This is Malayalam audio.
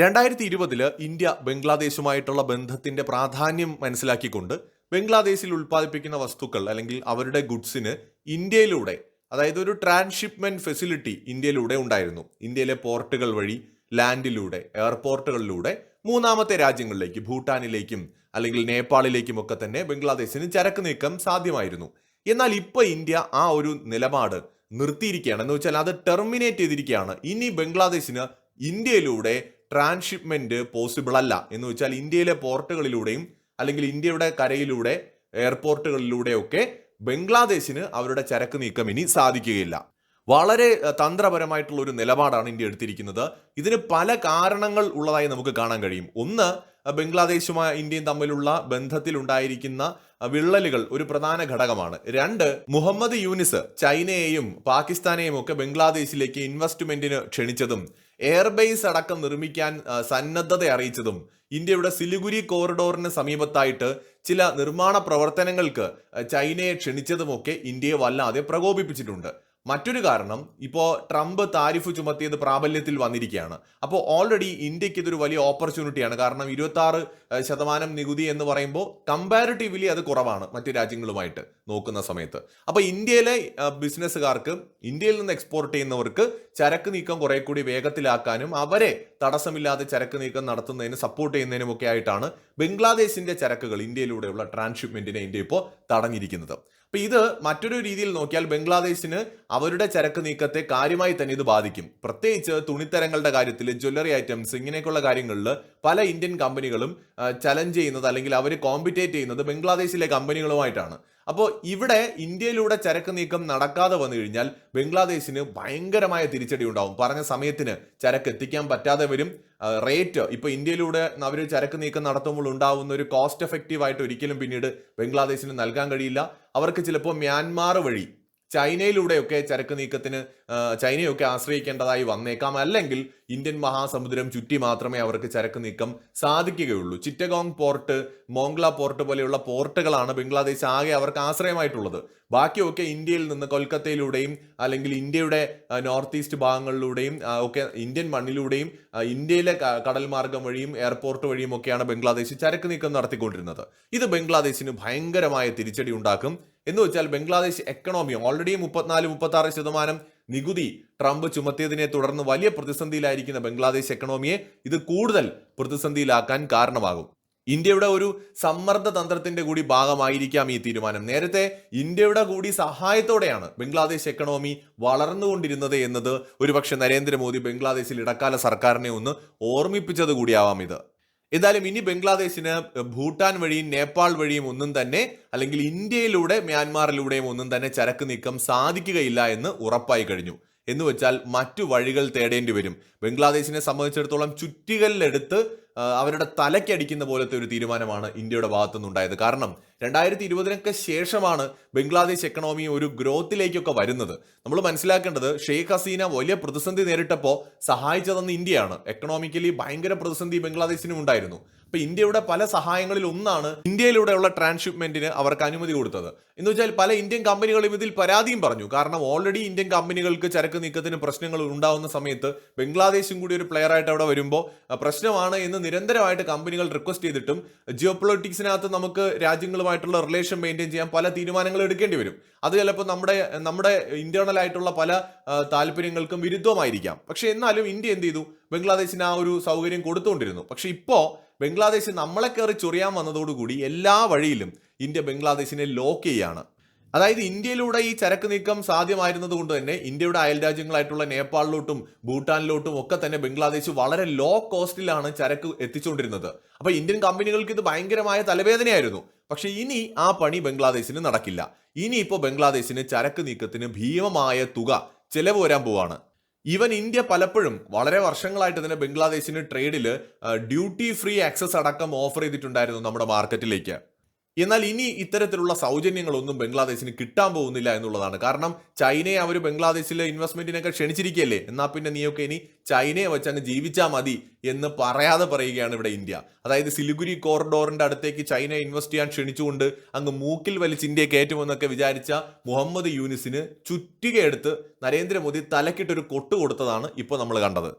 രണ്ടായിരത്തി ഇരുപതിൽ ഇന്ത്യ ബംഗ്ലാദേശുമായിട്ടുള്ള ബന്ധത്തിന്റെ പ്രാധാന്യം മനസ്സിലാക്കിക്കൊണ്ട് ബംഗ്ലാദേശിൽ ഉൽപ്പാദിപ്പിക്കുന്ന വസ്തുക്കൾ അല്ലെങ്കിൽ അവരുടെ ഗുഡ്സിന് ഇന്ത്യയിലൂടെ അതായത് ഒരു ട്രാൻസ്ഷിപ്മെന്റ് ഫെസിലിറ്റി ഇന്ത്യയിലൂടെ ഉണ്ടായിരുന്നു. ഇന്ത്യയിലെ പോർട്ടുകൾ വഴി ലാൻഡിലൂടെ എയർപോർട്ടുകളിലൂടെ മൂന്നാമത്തെ രാജ്യങ്ങളിലേക്ക് ഭൂട്ടാനിലേക്കും അല്ലെങ്കിൽ നേപ്പാളിലേക്കും ഒക്കെ തന്നെ ബംഗ്ലാദേശിന് ചരക്ക് നീക്കം സാധ്യമായിരുന്നു. എന്നാൽ ഇപ്പോൾ ഇന്ത്യ ആ ഒരു നിലപാട് നിർത്തിയിരിക്കുകയാണ്. എന്ന് വെച്ചാൽ അത് ടെർമിനേറ്റ് ചെയ്തിരിക്കുകയാണ്. ഇനി ബംഗ്ലാദേശിന് ഇന്ത്യയിലൂടെ ട്രാൻസ്ഷിപ്മെന്റ് പോസിബിൾ അല്ല എന്ന് വെച്ചാൽ ഇന്ത്യയിലെ പോർട്ടുകളിലൂടെയും അല്ലെങ്കിൽ ഇന്ത്യയുടെ കരയിലൂടെ എയർപോർട്ടുകളിലൂടെയൊക്കെ ബംഗ്ലാദേശിന് അവരുടെ ചരക്ക് നീക്കം ഇനി സാധിക്കുകയില്ല. വളരെ തന്ത്രപരമായിട്ടുള്ള ഒരു നിലപാടാണ് ഇന്ത്യ എടുത്തിരിക്കുന്നത്. ഇതിന് പല കാരണങ്ങൾ ഉള്ളതായി നമുക്ക് കാണാൻ കഴിയും. ഒന്ന് ബംഗ്ലാദേശുമായ ഇന്ത്യയും തമ്മിലുള്ള ബന്ധത്തിൽ ഉണ്ടായിരിക്കുന്ന വിള്ളലുകൾ ഒരു പ്രധാന ഘടകമാണ്. രണ്ട് മുഹമ്മദ് യൂനിസ് ചൈനയെയും പാകിസ്ഥാനെയും ഒക്കെ ബംഗ്ലാദേശിലേക്ക് ഇൻവെസ്റ്റ്മെന്റിന് ക്ഷണിച്ചതും എയർബേസ് അടക്കം നിർമ്മിക്കാൻ സന്നദ്ധത അറിയിച്ചതും ഇന്ത്യയുടെ സിലിഗുരി കോറിഡോറിന് സമീപത്തായിട്ട് ചില നിർമ്മാണ പ്രവർത്തനങ്ങൾക്ക് ചൈനയെ ക്ഷണിച്ചതുമൊക്കെ ഇന്ത്യയെ വല്ലാതെ പ്രകോപിപ്പിച്ചിട്ടുണ്ട്. മറ്റൊരു കാരണം ഇപ്പോൾ ട്രംപ് താരിഫ് ചുമത്തിയത് പ്രാബല്യത്തിൽ വന്നിരിക്കുകയാണ്. അപ്പോൾ ഓൾറെഡി ഇന്ത്യയ്ക്ക് ഇതൊരു വലിയ ഓപ്പർച്യൂണിറ്റിയാണ് കാരണം ഇരുപത്തി ശതമാനം നികുതി എന്ന് പറയുമ്പോൾ കമ്പാരിറ്റീവ്ലി അത് കുറവാണ് മറ്റു രാജ്യങ്ങളുമായിട്ട് നോക്കുന്ന സമയത്ത്. അപ്പോൾ ഇന്ത്യയിലെ ബിസിനസ്സുകാർക്ക് ഇന്ത്യയിൽ നിന്ന് എക്സ്പോർട്ട് ചെയ്യുന്നവർക്ക് ചരക്ക് നീക്കം കുറെ കൂടി വേഗത്തിലാക്കാനും അവരെ തടസ്സമില്ലാതെ ചരക്ക് നീക്കം നടത്തുന്നതിന് സപ്പോർട്ട് ചെയ്യുന്നതിനും ഒക്കെ ആയിട്ടാണ് ബംഗ്ലാദേശിന്റെ ചരക്കുകൾ ഇന്ത്യയിലൂടെയുള്ള ട്രാൻസ്ഷിപ്മെന്റിനെ ഇന്ത്യ ഇപ്പോൾ തടഞ്ഞിരിക്കുന്നത്. അപ്പൊ ഇത് മറ്റൊരു രീതിയിൽ നോക്കിയാൽ ബംഗ്ലാദേശിന് അവരുടെ ചരക്ക് നീക്കത്തെ കാര്യമായി തന്നെ ഇത് ബാധിക്കും. പ്രത്യേകിച്ച് തുണിത്തരങ്ങളുടെ കാര്യത്തിൽ ജ്വല്ലറി ഐറ്റംസ് ഇങ്ങനെയൊക്കെയുള്ള കാര്യങ്ങളിൽ പല ഇന്ത്യൻ കമ്പനികളും ചലഞ്ച് ചെയ്യുന്നത് അല്ലെങ്കിൽ അവർ കോമ്പറ്റേറ്റ് ചെയ്യുന്നത് ബംഗ്ലാദേശിലെ കമ്പനികളുമായിട്ടാണ്. അപ്പോൾ ഇവിടെ ഇന്ത്യയിലൂടെ ചരക്ക് നീക്കം നടക്കാതെ വന്നു കഴിഞ്ഞാൽ ബംഗ്ലാദേശിന് ഭയങ്കരമായ തിരിച്ചടി ഉണ്ടാവും. പറഞ്ഞ സമയത്തിന് ചരക്ക് എത്തിക്കാൻ പറ്റാതെ വരും. റേറ്റ് ഇപ്പൊ ഇന്ത്യയിലൂടെ അവർ ചരക്ക് നീക്കം നടത്തുമ്പോൾ ഉണ്ടാവുന്ന ഒരു കോസ്റ്റ് എഫക്റ്റീവ് ആയിട്ട് ഒരിക്കലും പിന്നീട് ബംഗ്ലാദേശിന് നൽകാൻ കഴിയില്ല. അവർക്ക് ചിലപ്പോൾ മ്യാൻമാർ വഴി ചൈനയിലൂടെയൊക്കെ ചരക്ക് നീക്കത്തിന് ചൈനയൊക്കെ ആശ്രയിക്കേണ്ടതായി വന്നേക്കാം. അല്ലെങ്കിൽ ഇന്ത്യൻ മഹാസമുദ്രം ചുറ്റി മാത്രമേ അവർക്ക് ചരക്ക് നീക്കം സാധിക്കുകയുള്ളൂ. ചിറ്റഗോങ് പോർട്ട് മോംഗ്ല പോർട്ട് പോലെയുള്ള പോർട്ടുകളാണ് ബംഗ്ലാദേശ് ആകെ അവർക്ക് ആശ്രയമായിട്ടുള്ളത്. ബാക്കിയൊക്കെ ഇന്ത്യയിൽ നിന്ന് കൊൽക്കത്തയിലൂടെയും അല്ലെങ്കിൽ ഇന്ത്യയുടെ നോർത്ത് ഈസ്റ്റ് ഭാഗങ്ങളിലൂടെയും ഒക്കെ ഇന്ത്യൻ മണ്ണിലൂടെയും ഇന്ത്യയിലെ കടൽ മാർഗം വഴിയും എയർപോർട്ട് വഴിയും ഒക്കെയാണ് ബംഗ്ലാദേശ് ചരക്ക് നീക്കം നടത്തിക്കൊണ്ടിരുന്നത്. ഇത് ബംഗ്ലാദേശിന് ഭയങ്കരമായ തിരിച്ചടി ഉണ്ടാക്കും. എന്ന് വെച്ചാൽ ബംഗ്ലാദേശ് എക്കണോമി ഓൾറെഡി മുപ്പത്തിനാല് മുപ്പത്തി ശതമാനം നികുതി ട്രംപ് ചുമത്തിയതിനെ തുടർന്ന് വലിയ പ്രതിസന്ധിയിലായിരിക്കുന്ന ബംഗ്ലാദേശ് എക്കണോമിയെ ഇത് കൂടുതൽ പ്രതിസന്ധിയിലാക്കാൻ കാരണമാകും. ഇന്ത്യയുടെ ഒരു സമ്മർദ്ദ തന്ത്രത്തിന്റെ കൂടി ഭാഗമായിരിക്കാം ഈ തീരുമാനം. നേരത്തെ ഇന്ത്യയുടെ കൂടി സഹായത്തോടെയാണ് ബംഗ്ലാദേശ് എക്കണോമി വളർന്നുകൊണ്ടിരുന്നത് എന്നത് ഒരുപക്ഷെ നരേന്ദ്രമോദി ബംഗ്ലാദേശിൽ ഇടക്കാല സർക്കാരിനെ ഒന്ന് ഓർമ്മിപ്പിച്ചത് കൂടിയാവാം ഇത്. എന്തായാലും ഇനി ബംഗ്ലാദേശിന് ഭൂട്ടാൻ വഴിയും നേപ്പാൾ വഴിയും ഒന്നും തന്നെ അല്ലെങ്കിൽ ഇന്ത്യയിലൂടെ മ്യാൻമാറിലൂടെയും ഒന്നും തന്നെ ചരക്ക് നീക്കം സാധിക്കുകയില്ല എന്ന് ഉറപ്പായി കഴിഞ്ഞു. എന്ന് വെച്ചാൽ മറ്റു വഴികൾ തേടേണ്ടി വരും. ബംഗ്ലാദേശിനെ സംബന്ധിച്ചിടത്തോളം ചുറ്റികളിലെടുത്ത് അവരുടെ തലയ്ക്കടിക്കുന്ന പോലത്തെ ഒരു തീരുമാനമാണ് ഇന്ത്യയുടെ ഭാഗത്തുനിന്നുണ്ടായത്. കാരണം രണ്ടായിരത്തി ഇരുപതിനൊക്കെ ശേഷമാണ് ബംഗ്ലാദേശ് എക്കണോമി ഒരു ഗ്രോത്തിലേക്കൊക്കെ വരുന്നത്. നമ്മൾ മനസ്സിലാക്കേണ്ടത് ഷെയ്ഖ് ഹസീന വലിയ പ്രതിസന്ധി നേരിട്ടപ്പോൾ സഹായിച്ചതെന്ന് ഇന്ത്യയാണ്. എക്കണോമിക്കലി ഭയങ്കര പ്രതിസന്ധി ബംഗ്ലാദേശിനും ഉണ്ടായിരുന്നു. അപ്പൊ ഇന്ത്യയുടെ പല സഹായങ്ങളിൽ ഒന്നാണ് ഇന്ത്യയിലൂടെയുള്ള ട്രാൻസ്ഷിപ്മെന്റിന് അവർക്ക് അനുമതി കൊടുത്തത്. എന്ന് വെച്ചാൽ പല ഇന്ത്യൻ കമ്പനികളും ഇതിൽ പരാതിയും പറഞ്ഞു. കാരണം ഓൾറെഡി ഇന്ത്യൻ കമ്പനികൾക്ക് ചരക്ക് നീക്കത്തിന് പ്രശ്നങ്ങൾ ഉണ്ടാവുന്ന സമയത്ത് ബംഗ്ലാദേശും കൂടി ഒരു പ്ലെയർ ആയിട്ട് അവിടെ വരുമ്പോൾ പ്രശ്നമാണ് എന്ന് നിരന്തരമായിട്ട് കമ്പനികൾ റിക്വസ്റ്റ് ചെയ്തിട്ടും ജിയോ പൊളിറ്റിക്സിനകത്ത് നമുക്ക് രാജ്യങ്ങളുമായിട്ടുള്ള റിലേഷൻ മെയിന്റെയിൻ ചെയ്യാൻ പല തീരുമാനങ്ങൾ എടുക്കേണ്ടി വരും. അത് ചിലപ്പോൾ നമ്മുടെ നമ്മുടെ ഇന്റേണൽ ആയിട്ടുള്ള പല താല്പര്യങ്ങൾക്കും വിരുദ്ധമായിരിക്കാം പക്ഷെ എന്നാലും ഇന്ത്യ എന്ത് ചെയ്തു? ബംഗ്ലാദേശിന് ആ ഒരു സൗകര്യം കൊടുത്തുകൊണ്ടിരുന്നു. പക്ഷെ ഇപ്പോൾ ബംഗ്ലാദേശ് നമ്മളെ കയറി ചൊറിയാൻ വന്നതോടുകൂടി എല്ലാ വഴിയിലും ഇന്ത്യ ബംഗ്ലാദേശിനെ ലോക്ക് ചെയ്യാണ്. അതായത് ഇന്ത്യയിലൂടെ ഈ ചരക്ക് നീക്കം സാധ്യമായിരുന്നത് കൊണ്ട് തന്നെ ഇന്ത്യയുടെ അയൽ രാജ്യങ്ങളായിട്ടുള്ള നേപ്പാളിലോട്ടും ഭൂട്ടാനിലോട്ടും ഒക്കെ തന്നെ ബംഗ്ലാദേശ് വളരെ ലോ കോസ്റ്റിലാണ് ചരക്ക് എത്തിച്ചുകൊണ്ടിരുന്നത്. അപ്പൊ ഇന്ത്യൻ കമ്പനികൾക്ക് ഇത് ഭയങ്കരമായ തലവേദനയായിരുന്നു. പക്ഷെ ഇനി ആ പണി ബംഗ്ലാദേശിന് നടക്കില്ല. ഇനി ബംഗ്ലാദേശിന് ചരക്ക് നീക്കത്തിന് ഭീമമായ തുക ചെലവ് വരാൻ പോവാണ്. ഈവൻ ഇന്ത്യ പലപ്പോഴും വളരെ വർഷങ്ങളായിട്ട് തന്നെ ബംഗ്ലാദേശിന് ട്രേഡിൽ ഡ്യൂട്ടി ഫ്രീ ആക്സസ് അടക്കം ഓഫർ ചെയ്തിട്ടുണ്ടായിരുന്നു നമ്മുടെ മാർക്കറ്റിലേക്ക് എന്നാൽ ഇനി ഇത്തരത്തിലുള്ള സൗജന്യങ്ങളൊന്നും ബംഗ്ലാദേശിന് കിട്ടാൻ പോകുന്നില്ല എന്നുള്ളതാണ്. കാരണം ചൈനയെ അവർ ബംഗ്ലാദേശിലെ ഇൻവെസ്റ്റ്മെന്റിനൊക്കെ ക്ഷണിച്ചിരിക്കുകയല്ലേ? എന്നാൽ പിന്നെ നീയൊക്കെ ഇനി ചൈനയെ വെച്ച് അങ്ങ് ജീവിച്ചാൽ മതി എന്ന് പറയാതെ പറയുകയാണ് ഇവിടെ ഇന്ത്യ. അതായത് സിലിഗുരി കോറിഡോറിന്റെ അടുത്തേക്ക് ചൈന ഇൻവെസ്റ്റ് ചെയ്യാൻ ക്ഷണിച്ചുകൊണ്ട് അങ്ങ് മൂക്കിൽ വലിച്ച് ഇന്ത്യ കയറ്റുമെന്നൊക്കെ വിചാരിച്ച മുഹമ്മദ് യൂനിസിന് ചുറ്റികയെടുത്ത് നരേന്ദ്രമോദി തലക്കിട്ടൊരു കൊട്ട് കൊടുത്തതാണ് ഇപ്പോൾ നമ്മൾ കണ്ടത്.